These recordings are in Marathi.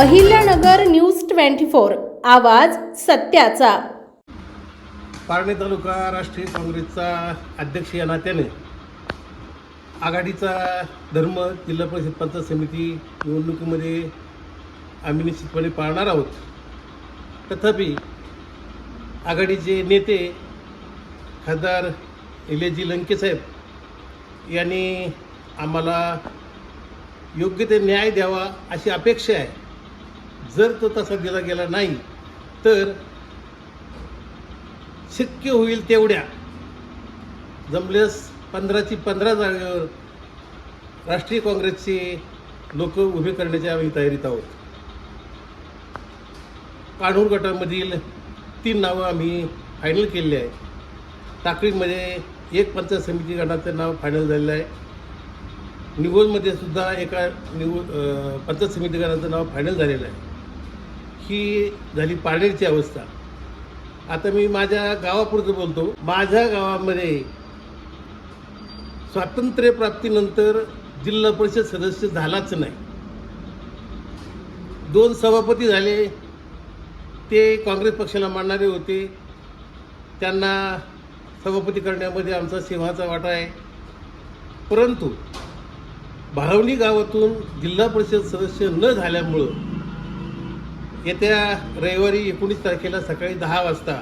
अहिल्यानगर न्यूज ट्वेंटी फोर आवाज सत्याचा. पारणे तालुका राष्ट्रीय काँग्रेसचा अध्यक्ष या नात्याने आघाडीचा धर्म जिल्हा परिषद पंचायत समिती निवडणुकीमध्ये आम्ही निश्चितपणे पाळणार आहोत. तथापि आघाडीचे नेते खासदार इलेजी लंकेसाहेब यांनी आम्हाला योग्य ते न्याय द्यावा अशी अपेक्षा आहे. जर तो तसा दिला गेला नाही तर शक्य होईल तेवढ्या. जमल्यास पंधराची पंधरा जागेवर राष्ट्रीय काँग्रेसचे लोक उभे करण्याच्या आम्ही तयारीत आहोत. काढूर गटामधील तीन नावं आम्ही फायनल केलेली आहे टाकळीमध्ये एक पंचायत समिती गटाचं नाव फायनल झालेलं आहे. निवोजमध्ये सुद्धा एका निव पंचायत समिती गटाचं नाव फायनल झालेलं आहे. ही झाली पारनेरची अवस्था. आता मी माझ्या गावापुरतं बोलतो. माझ्या गावामध्ये स्वातंत्र्यप्राप्तीनंतर जिल्हा परिषद सदस्य झालाच नाही. दोन सभापती झाले. ते काँग्रेस पक्षाला मानणारे होते. त्यांना सभापती करण्यामध्ये आमचा सिंहाचा वाटा आहे. परंतु भाळवणी गावातून जिल्हा परिषद सदस्य न झाल्यामुळं येत्या रविवारी एकोणीस तारखेला सकाळी दहा वाजता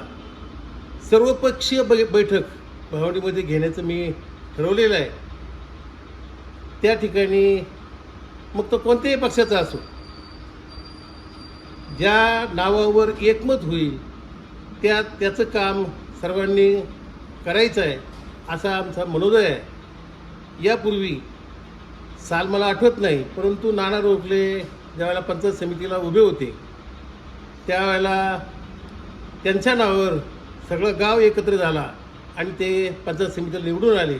सर्वपक्षीय बै बैठक भावडीमध्ये घेण्याचं मी ठरवलेलं आहे. त्या ठिकाणी मग तो कोणत्याही पक्षाचा असो ज्या नावावर एकमत होईल त्या त्याचं काम सर्वांनी करायचं आहे असा आमचा मनोदय आहे. यापूर्वी साल मला आठवत नाही परंतु नाना रोखले ज्यावेळेला पंचायत समितीला उभे होते त्यावेळेला त्यांच्या नावावर सगळं गाव एकत्र झाला आणि ते पंचायत समितीला निवडून आले.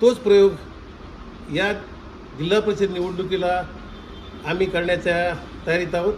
तोच प्रयोग या जिल्हा परिषद निवडणुकीला आम्ही करण्याच्या तयारीत आहोत.